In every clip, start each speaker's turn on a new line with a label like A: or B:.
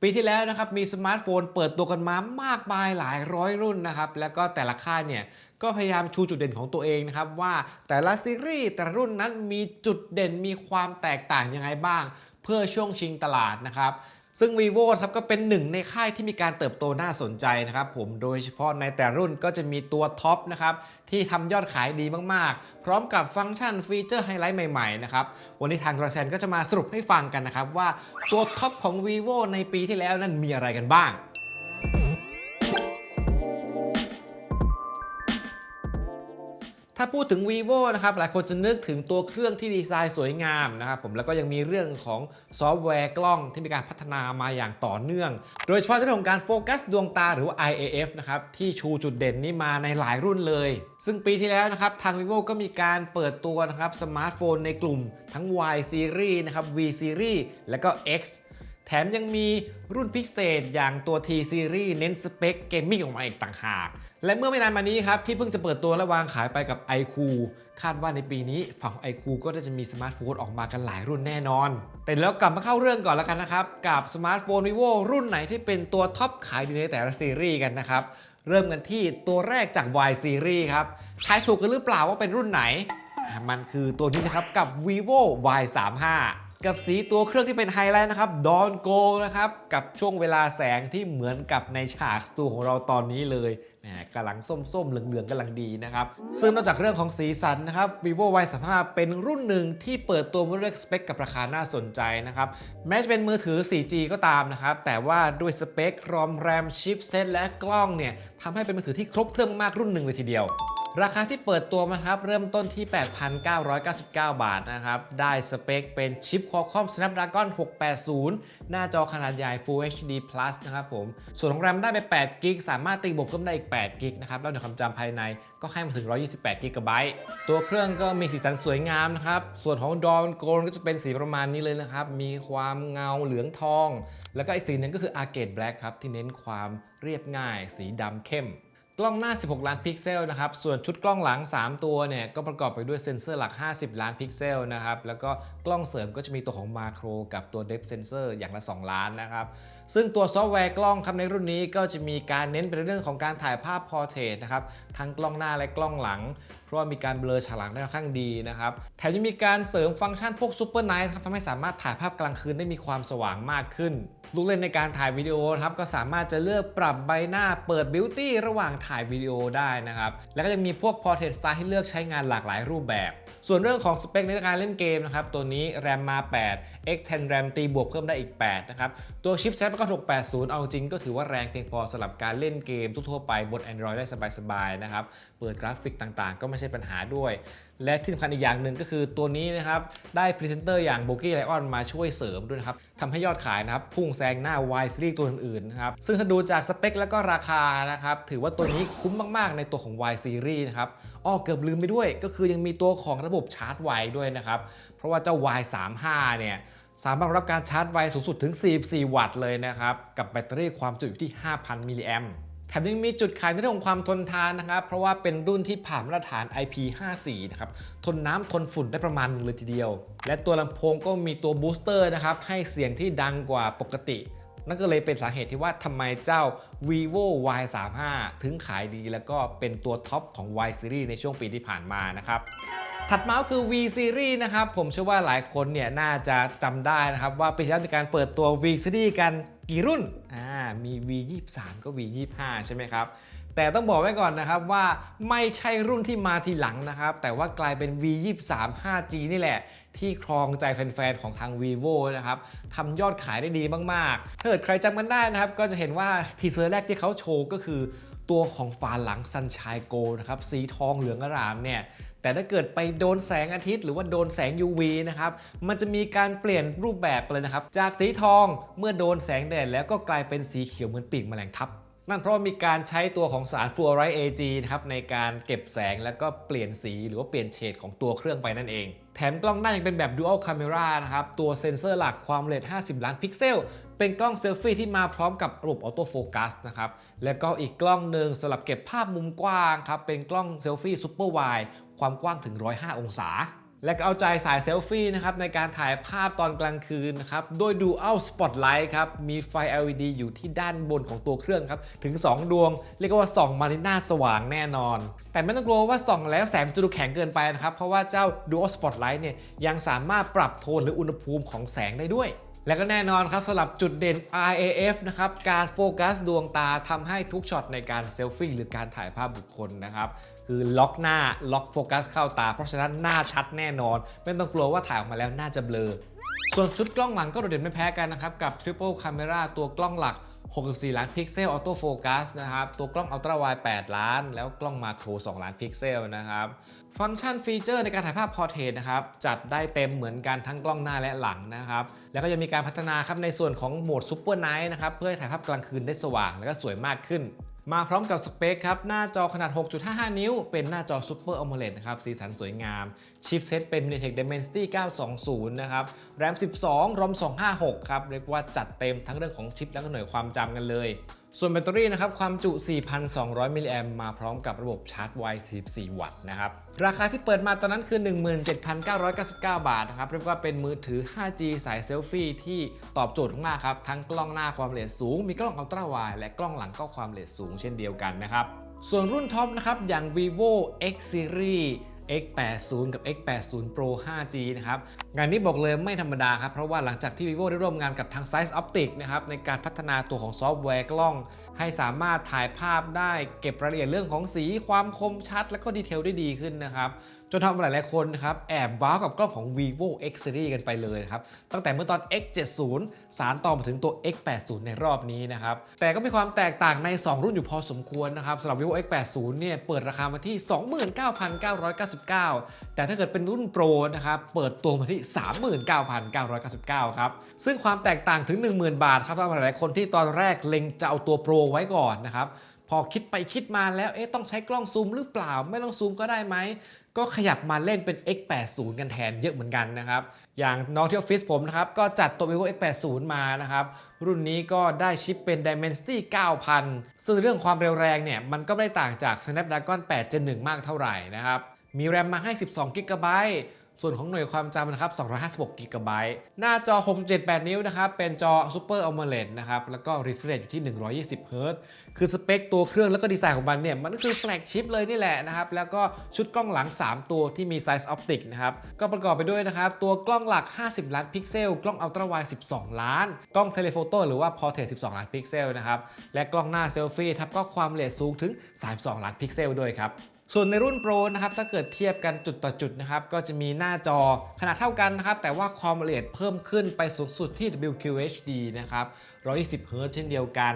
A: ปีที่แล้วนะครับมีสมาร์ทโฟนเปิดตัวกันมามากมายหลายร้อยรุ่นนะครับแล้วก็แต่ละค่ายเนี่ยก็พยายามชูจุดเด่นของตัวเองนะครับว่าแต่ละซีรีส์แต่ละรุ่นนั้นมีจุดเด่นมีความแตกต่างยังไงบ้าง เพื่อช่วงชิงตลาดนะครับ ซึ่ง vivo ครับก็เป็นหนึ่งในค่ายที่มีการเติบโตน่าสนใจนะครับผมโดยเฉพาะในแต่รุ่นก็จะมีตัวท็อปนะครับที่ทำยอดขายดีมากๆ พร้อมกับฟังก์ชันฟีเจอร์ไฮไลท์ใหม่ๆนะครับวันนี้ทางกระแซนก็จะมาสรุปให้ฟังกันนะครับว่าตัวท็อปของ vivo ในปีที่แล้วนั้นมีอะไรกันบ้าง ถ้าพูดถึง vivo นะครับ หลายคนจะนึกถึงตัวเครื่องที่ดีไซน์สวยงามนะครับผมแล้วก็ยังมีเรื่องของซอฟต์แวร์กล้องที่มีการพัฒนามาอย่างต่อเนื่อง โดยเฉพาะเรื่องของการโฟกัสดวงตาหรือว่า IAF นะครับที่ชูจุดเด่นนี้มาในหลายรุ่นเลย ซึ่งปีที่แล้วนะครับทาง vivo ก็มีการเปิดตัวนะครับสมาร์ทโฟนในกลุ่มทั้ง Y series นะครับ V series และก็ X แถมยังมีรุ่นพิเศษอย่างตัว T Series เน้นสเปคเกมมิ่งออกมาอีกต่างหาก และเมื่อไม่นานมานี้ครับ ที่เพิ่งจะเปิดตัวและวางขายไปกับ iQOO คาดว่าในปีนี้ฝั่งของ iQOO ก็จะมีสมาร์ทโฟนออกมากันหลายรุ่นแน่นอน แต่แล้วกลับมาเข้าเรื่องก่อนแล้วกันนะครับ กับสมาร์ทโฟน vivo รุ่นไหนที่เป็นตัวท็อปขายดีในแต่ละซีรีส์กันนะครับเริ่มกันที่ตัวแรกจาก Y Series ครับทายถูกกันหรือเปล่าว่าเป็นรุ่นไหน มันคือตัวนี้นะครับกับ vivo y 3 5 กับสีตัวเครื่องที่เป็นไฮไลท์นะครับ Dawn Go นะครับ กับช่วงเวลาแสงที่เหมือนกับในฉากสตูของเราตอนนี้เลยแหมกำลังส้มๆ เหลืองๆกำลังดีนะครับ ซึ่งนอกจากเรื่องของสีสันนะครับ vivo y 3 5เป็นรุ่นหนึ่งที่เปิดตัวมาด้วยสเปคกับราคาน่าสนใจนะครับ แม้จะเป็นมือถือ 4G ก็ตามนะครับ แต่ว่าด้วยสเปครอมแรมชิปเซตและกล้องเนี่ยทำให้เป็นมือถือที่ครบเครื่องมากรุ่นหนึ่งเลยทีเดียว ราคาที่เปิดตัวมาครับเริ่มต้นที่ 8,999 บาทนะครับ ได้สเปคเป็นชิป Qualcomm Snapdragon 680 หน้าจอขนาดใหญ่ Full HD Plus นะครับผม ส่วนของ RAM ได้ไป8กิกสามารถตีบวกเพิ่มได้อีก8กิกนะครับ แล้วในความจำภายในก็ให้มาถึง 128กิกะไบต์ตัวเครื่องก็มีสีสันสวยงามนะครับ ส่วนของ Dawn Gold ก็จะเป็นสีประมาณนี้เลยนะครับ มีความเงาเหลืองทอง แล้วก็อีกสีหนึ่งก็คือ Arcade Black ครับที่เน้นความเรียบง่าย สีดำเข้ม กล้องหน้า 16 ล้านพิกเซลนะครับ ส่วนชุดกล้องหลัง 3 ตัวเนี่ยก็ประกอบไปด้วยเซ็นเซอร์หลัก 50 ล้านพิกเซลนะครับ แล้วก็กล้องเสริมก็จะมีตัวของมาโครกับตัว Depth Sensor อย่างละ 2 ล้านนะครับ ซึ่งตัวซอฟต์แวร์กล้องครับในรุ่นนี้ก็จะมีการเน้นเป็นเรื่องของการถ่ายภาพพอร์เทรตนะครับ ทั้งกล้องหน้าและกล้องหลัง เพราะว่ามีการเบลอฉากหลังได้ค่อนข้างดีนะครับ แถมยังมีการเสริมฟังก์ชันพวกซูเปอร์ไนท์ครับทำให้สามารถถ่ายภาพกลางคืนได้มีความสว่างมากขึ้น ลูกเล่นในการถ่ายวิดีโอครับก็สามารถจะเลือกปรับใบหน้าเปิดบิวตี้ระหว่างถ่ายวิดีโอได้นะครับ แล้วก็ยังมีพวก Portrait Style ให้เลือกใช้งานหลากหลายรูปแบบ ส่วนเรื่องของสเปคในการเล่นเกมนะครับ ตัวนี้ RAM มา 8 X10 RAM ตีบวกเพิ่มได้อีก 8 นะครับ ตัวชิป Snapdragon 680 เอาจริงก็ถือว่าแรงเพียงพอสำหรับการเล่นเกมทั่วไปบน Android ได้สบายๆนะครับเปิดกราฟิกต่างๆ ก็ไม่ใช่ปัญหาด้วย และที่สำคัญอีกอย่างหนึ่งก็คือตัวนี้นะครับ ได้พรีเซนเตอร์อย่าง b o g กี้ไลออนมาช่วยเสริมด้วยนะครับทำให้ยอดขายนะครับ พุ่งแซงหน้า Y Series ตัวอื่นๆนะครับ ซึ่งถ้าดูจากสเปคแล้วก็ราคานะครับ ถือว่าตัวนี้คุ้มมากๆ ในตัวของ Y Series นะครับอ้อเกือบลืมไปด้วย ก็คือยังมีตัวของระบบชาร์จไวด้วยนะครับ เพราะว่าเจ้า Y 3 5เนี่ยสามารถรับการชาร์จไวสูงสุดถึง 44 วัตต์เลยนะครับ กับแบตเตอรี่ความจุอยู่ที่ 5,000 มิลลิแอมป์ แถมยังมีจุดขายในเรื่องของความทนทานนะครับ เพราะว่าเป็นรุ่นที่ผ่านมาตรฐาน IP54 นะครับ ทนน้ำทนฝุ่นได้ประมาณหนึงเลยทีเดียว และตัวลำโพงก็มีตัวบูสเตอร์นะครับ ให้เสียงที่ดังกว่าปกติ นั่นก็เลยเป็นสาเหตุที่ว่าทำไมเจ้า vivo y 3 5 ถึงขายดี แล้วก็เป็นตัวท็อปของ y series ในช่วงปีที่ผ่านมานะครับถัดมาก็คือ V Series นะครับ ผมเชื่อว่าหลายคนเนี่ยน่าจะจำได้นะครับ ว่าปีที่แล้วมีการเปิดตัว V Series กัน กี่รุ่นอ่ามี V 23 ก็ V 25 ใช่ไหมครับ แต่ต้องบอกไว้ก่อนนะครับว่าไม่ใช่รุ่นที่มาทีหลังนะครับ แต่ว่ากลายเป็น V 23 5G นี่แหละ ที่ครองใจแฟนๆ ของทาง vivo นะครับทำยอดขายได้ดีมากๆถ้าเกิดใครจำกันได้นะครับ ก็จะเห็นว่าทีเซอร์แรกที่เขาโชว์ก็คือ ตัวของฝาหลัง Sunshine Go นะครับสีทองเหลืองอร่ามเนี่ยแต่ถ้าเกิดไปโดนแสงอาทิตย์หรือว่าโดนแสง UV นะครับ มันจะมีการเปลี่ยนรูปแบบไปเลยนะครับ จากสีทองเมื่อโดนแสงแดดแล้วก็กลายเป็นสีเขียวเหมือนปีกแมลงทับนั่นเพราะว่ามีการใช้ตัวของสารฟลูออไรด์ AG นะครับในการเก็บแสงแล้วก็เปลี่ยนสีหรือว่าเปลี่ยนเฉดของตัวเครื่องไปนั่นเอง แถมกล้องหน้ายังเป็นแบบ Dual Camera นะครับ ตัวเซ็นเซอร์หลักความละเอียด 50 ล้านพิกเซล เป็นกล้องเซลฟี่ที่มาพร้อมกับระบบออโต้โฟกัสนะครับ แล้วก็อีกกล้องหนึ่งสำหรับเก็บภาพมุมกว้างครับ เป็นกล้องเซลฟี่ซูเปอร์ไวความกว้างถึง 105 องศา และก็เอาใจสายเซลฟี่นะครับในการถ่ายภาพตอนกลางคืนนะครับโดย Dual Spotlight ครับมีไฟ LED อยู่ที่ด้านบนของตัวเครื่องครับถึง 2 ดวง เรียกว่าส่องมาในหน้าสว่างแน่นอน แต่ไม่ต้องกลัวว่าส่องแล้วแสงจะดูแข็งเกินไปนะครับเพราะว่าเจ้า Dual Spotlight เนี่ยยังสามารถปรับโทนหรืออุณหภูมิของแสงได้ด้วย และก็แน่นอนครับสำหรับจุดเด่น RAF นะครับ การโฟกัสดวงตาทำให้ทุกช็อตในการเซลฟี่หรือการถ่ายภาพบุคคลนะครับ คือล็อกหน้าล็อกโฟกัสเข้าตา เพราะฉะนั้นหน้าชัดแน่นอน ไม่ต้องกลัวว่าถ่ายออกมาแล้วหน้าจะเบลอ ส่วนชุดกล้องหลังก็โดดเด่นไม่แพ้กันนะครับ กับ Triple Camera ตัวกล้องหลัก 64 ล้านพิกเซลออโต้โฟกัสนะครับ ตัวกล้องอัลตร้าไวด์8ล้าน แล้วกล้องมาโคร 2 ล้านพิกเซลนะครับ ฟังก์ชันฟีเจอร์ในการถ่ายภาพพอร์เทรตนะครับ จัดได้เต็มเหมือนกันทั้งกล้องหน้าและหลังนะครับ แล้วก็ยังมีการพัฒนาครับในส่วนของโหมดซูเปอร์ไนท์นะครับ เพื่อให้ถ่ายภาพกลางคืนได้สว่าง และก็สวยมากขึ้น มาพร้อมกับสเปคครับ หน้าจอขนาด 6.55 นิ้ว เป็นหน้าจอ Super AMOLED นะครับ สีสันสวยงาม ชิปเซตเป็น MediaTek Dimensity 920 นะครับแรม12รอม256 ครับ เรียกว่าจัดเต็มทั้งเรื่องของชิปและก็หน่วยความจำกันเลย ส่วนแบตเตอรี่นะครับความจุ 4,200 มิลลิแอมมาพร้อมกับระบบชาร์จไว 44 วัตต์นะครับ ราคาที่เปิดมาตอนนั้นคือ 17,999 บาทนะครับ เรียกว่าเป็นมือถือ 5G สายเซลฟี่ที่ตอบโจทย์มากครับ ทั้งกล้องหน้าความละเอียดสูง มีกล้องอัลตร้าไวและกล้องหลังก็ความละเอียดสูงเช่นเดียวกันนะครับ ส่วนรุ่นท็อปนะครับอย่าง vivo X series X80 กับ X80 Pro 5G นะครับ งานนี้บอกเลยไม่ธรรมดาครับ เพราะว่าหลังจากที่ vivo ได้ร่วมงานกับทาง Size Optic นะครับ ในการพัฒนาตัวของซอฟต์แวร์กล้อง ให้สามารถถ่ายภาพได้เก็บรายละเอียดเรื่องของสีความคมชัด และก็ดีเทลได้ดีขึ้นนะครับจนทำให้หลาย ๆ คนนะครับแอบว้าวกับกล้องของ vivo X series กันไปเลยนะครับ ตั้งแต่เมื่อตอน X70 สารต่อมาถึงตัว X80 ในรอบนี้นะครับ แต่ก็มีความแตกต่างใน 2 รุ่นอยู่พอสมควรนะครับสำหรับ vivo X80 เนี่ยเปิดราคามาที่ 29,999 แต่ถ้าเกิดเป็นรุ่น Pro นะครับเปิดตัวมาที่ 39,999 ครับ ซึ่งความแตกต่างถึง 10,000 บาทครับสำหรับหลาย ๆ คนที่ตอนแรกเล็งจะเอาตัว Pro ไว้ก่อนนะครับ พอคิดไปคิดมาแล้วเอ๊ะต้องใช้กล้องซูมหรือเปล่า ไม่ต้องซูมก็ได้ไหม ก็ขยับมาเล่นเป็น X80 กันแทนเยอะเหมือนกันนะครับ อย่างน้องที่ออฟฟิศผมนะครับ ก็จัดตัว vivo X80 มานะครับ รุ่นนี้ก็ได้ชิปเป็น Dimensity 9000 ซึ่งเรื่องความเร็วแรงเนี่ย มันก็ไม่ได้ต่างจาก Snapdragon 8 Gen 1 มากเท่าไหร่นะครับ มีแรมมาให้ 12 g b ส่วนของหน่วยความจำนะครับ256 g b หน้าจอ 6.78 นิ้วนะครับ เป็นจอ Super AMOLED นะครับ แล้วก็ refresh อยู่ที่ 120 Hz คือสเปคตัวเครื่องแล้วก็ดีไซน์ของมันเนี่ย มันก็คือแฟลกชิปเลยนี่แหละนะครับ แล้วก็ชุดกล้องหลัง 3 ตัวที่มี Size Optic นะครับ ก็ประกอบไปด้วยนะครับ ตัวกล้องหลัก 50 ล้านพิกเซล กล้องอัลตร้าไวด์12 ล้าน กล้องเทเลโฟโต้หรือว่า Portrait 12 ล้านพิกเซลนะครับ และกล้องหน้าเซลฟี่ครับก็ความละเอียดสูงถึง 32 ล้านพิกเซลด้วยครับ ส่วนในรุ่น Pro นะครับถ้าเกิดเทียบกันจุดต่อจุดนะครับก็จะมีหน้าจอขนาดเท่ากันนะครับแต่ว่าความละเอียดเพิ่มขึ้นไปสูงสุดที่ WQHD นะครับ120 Hz เช่นเดียวกัน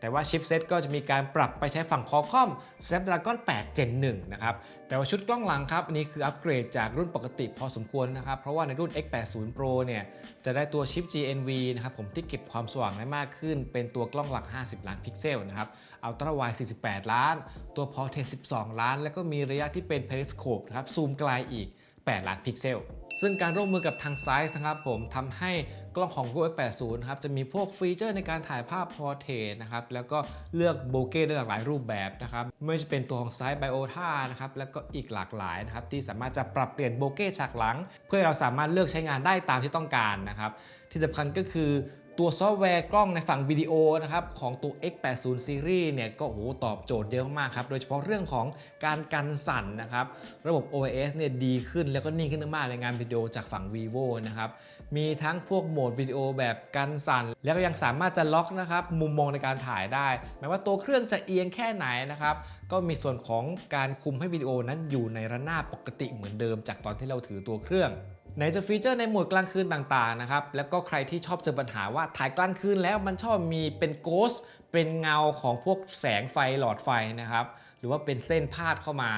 A: แต่ว่าชิปเซตก็จะมีการปรับไปใช้ฝั่ง Qualcomm Snapdragon 8 Gen 1 นะครับ แต่ว่าชุดกล้องหลังครับ อันนี้คืออัปเกรดจากรุ่นปกติพอสมควรนะครับ เพราะว่าในรุ่น X80 Pro เนี่ย จะได้ตัวชิป GNV นะครับผมที่เก็บความสว่างได้มากขึ้น เป็นตัวกล้องหลัก 50 ล้านพิกเซลนะครับอัลตร้าไวด์48 ล้าน ตัว Portrait 12 ล้าน แล้วก็มีระยะที่เป็น Periscope นะครับ ซูมไกลอีก 8 ล้านพิกเซล ซึ่งการร่วมมือกับทาง Size นะครับผมทำให้ กล้องของ Vivo X80 นะครับจะมีพวกฟีเจอร์ในการถ่ายภาพพอร์เทรตนะครับแล้วก็เลือกโบเก้ได้หลากหลายรูปแบบนะครับไม่ว่าจะเป็นตัวของไซส์ไบโอท่านะครับแล้วก็อีกหลากหลายนะครับที่สามารถจะปรับเปลี่ยนโบเก้ฉากหลัง เพื่อเราสามารถเลือกใช้งานได้ตามที่ต้องการนะครับที่สำคัญก็คือ ตัวซอฟต์แวร์กล้องในฝั่งวิดีโอนะครับของตัว X80 Series เนี่ยก็โหตอบโจทย์เยอะมากครับ โดยเฉพาะเรื่องของการกันสั่นนะครับ ระบบ OIS เนี่ยดีขึ้นแล้วก็นิ่งขึ้นมากในงานวิดีโอจากฝั่ง vivo นะครับ มีทั้งพวกโหมดวิดีโอแบบกันสั่น แล้วก็ยังสามารถจะล็อกนะครับมุมมองในการถ่ายได้แม้ว่าตัวเครื่องจะเอียงแค่ไหนนะครับก็มีส่วนของการคุมให้วิดีโอนั้นอยู่ในระนาบปกติเหมือนเดิม จากตอนที่เราถือตัวเครื่อง ไหนจะฟีเจอร์ในโหมดกลางคืนต่างๆนะครับ แล้วก็ใครที่ชอบเจอปัญหาว่าถ่ายกลางคืนแล้วมันชอบมีเป็นโกสเป็นเงาของพวกแสงไฟหลอดไฟนะครับ หรือว่าเป็นเส้นพาดเข้ามา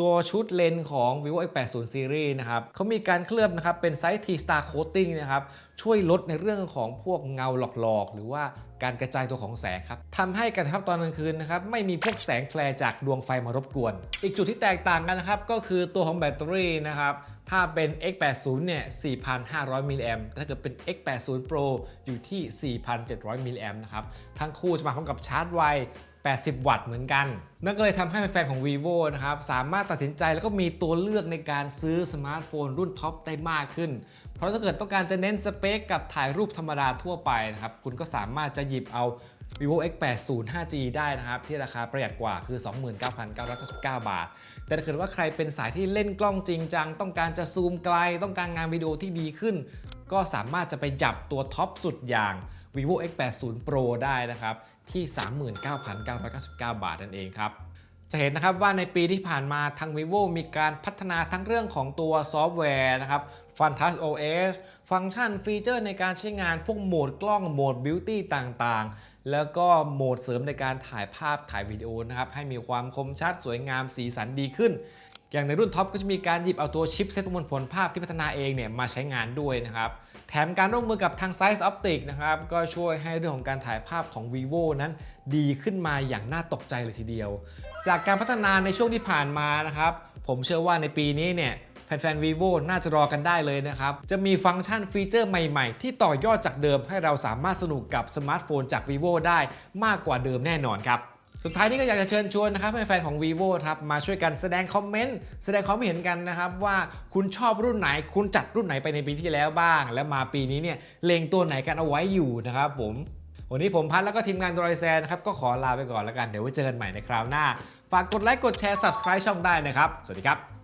A: ตัวชุดเลนส์ของ vivo X80 Series นะครับเขามีการเคลือบนะครับเป็นไซส์ T-Star Coating นะครับช่วยลดในเรื่องของพวกเงาหลอกๆ หรือว่าการกระจายตัวของแสงครับทำให้การถ่ายภาพตอนกลางคืนนะครับไม่มีพวกแสงแฟลร์จากดวงไฟมารบกวน อีกจุดที่แตกต่างกันนะครับก็คือตัวของแบตเตอรี่นะครับถ้าเป็น X80 เนี่ย 4,500 มิลลิแอมถ้าเกิดเป็น X80 Pro อยู่ที่ 4,700 มิลลิแอมนะครับ ทั้งคู่จะมาพร้อมกับชาร์จไว 80 วัตต์เหมือนกัน นั่นก็เลยทำให้แฟนของ vivo นะครับสามารถตัดสินใจแล้วก็มีตัวเลือกในการซื้อสมาร์ทโฟนรุ่นท็อปได้มากขึ้น เพราะถ้าเกิดต้องการจะเน้นสเปคกับถ่ายรูปธรรมดาทั่วไปนะครับคุณก็สามารถจะหยิบเอา vivo x80 5g ได้นะครับ ที่ราคาประหยัดกว่าคือ 29,999 บาท แต่ถ้าเกิดว่าใครเป็นสายที่เล่นกล้องจริงจัง ต้องการจะซูมไกล ต้องการงานวิดีโอที่ดีขึ้น ก็สามารถจะไปจับตัวท็อปสุดอย่าง vivo x80 pro ได้นะครับ ที่ 39,999 บาทนั่นเองครับจะเห็นนะครับว่าในปีที่ผ่านมาทาง vivo มีการพัฒนาทั้งเรื่องของตัวซอฟต์แวร์นะครับ Fantas OS ฟังก์ชันฟีเจอร์ในการใช้งานพวกโหมดกล้องโหมดบิวตี้ต่างๆ แล้วก็โหมดเสริมในการถ่ายภาพถ่ายวิดีโอนะครับ ให้มีความคมชัดสวยงามสีสันดีขึ้น อย่างในรุ่นท็อปก็จะมีการหยิบเอาตัวชิปเซตประมวลผลภาพที่พัฒนาเองเนี่ยมาใช้งานด้วยนะครับ แถมการร่วมมือกับทาง Size Optic นะครับ ก็ช่วยให้เรื่องของการถ่ายภาพของ vivo นั้นดีขึ้นมาอย่างน่าตกใจเลยทีเดียว จากการพัฒนาในช่วงที่ผ่านมานะครับ ผมเชื่อว่าในปีนี้เนี่ยแฟนๆ vivo น่าจะรอกันได้เลยนะครับ จะมีฟังก์ชันฟีเจอร์ใหม่ๆ ที่ต่อยอดจากเดิมให้เราสามารถสนุกกับสมาร์ทโฟนจาก vivo ได้มากกว่าเดิมแน่นอนครับ สุดท้ายนี้ก็อยากจะเชิญชวนนะครับให้แฟนของ vivo ครับมาช่วยกันแสดงคอมเมนต์แสดงความเห็นกันนะครับว่าคุณชอบรุ่นไหน คุณจัดรุ่นไหนไปในปีที่แล้วบ้าง และมาปีนี้เนี่ยเลงตัวไหนกันเอาไว้อยู่นะครับผมวันนี้ผมพัดแล้วก็ทีมงานดรอยแซนนะครับก็ขอลาไปก่อนแล้วกันเดี๋ยวไว้เจอกันใหม่ในคราวหน้า ฝากกดไลค์กดแชร์ subscribe ช่องได้นะครับ สวัสดีครับ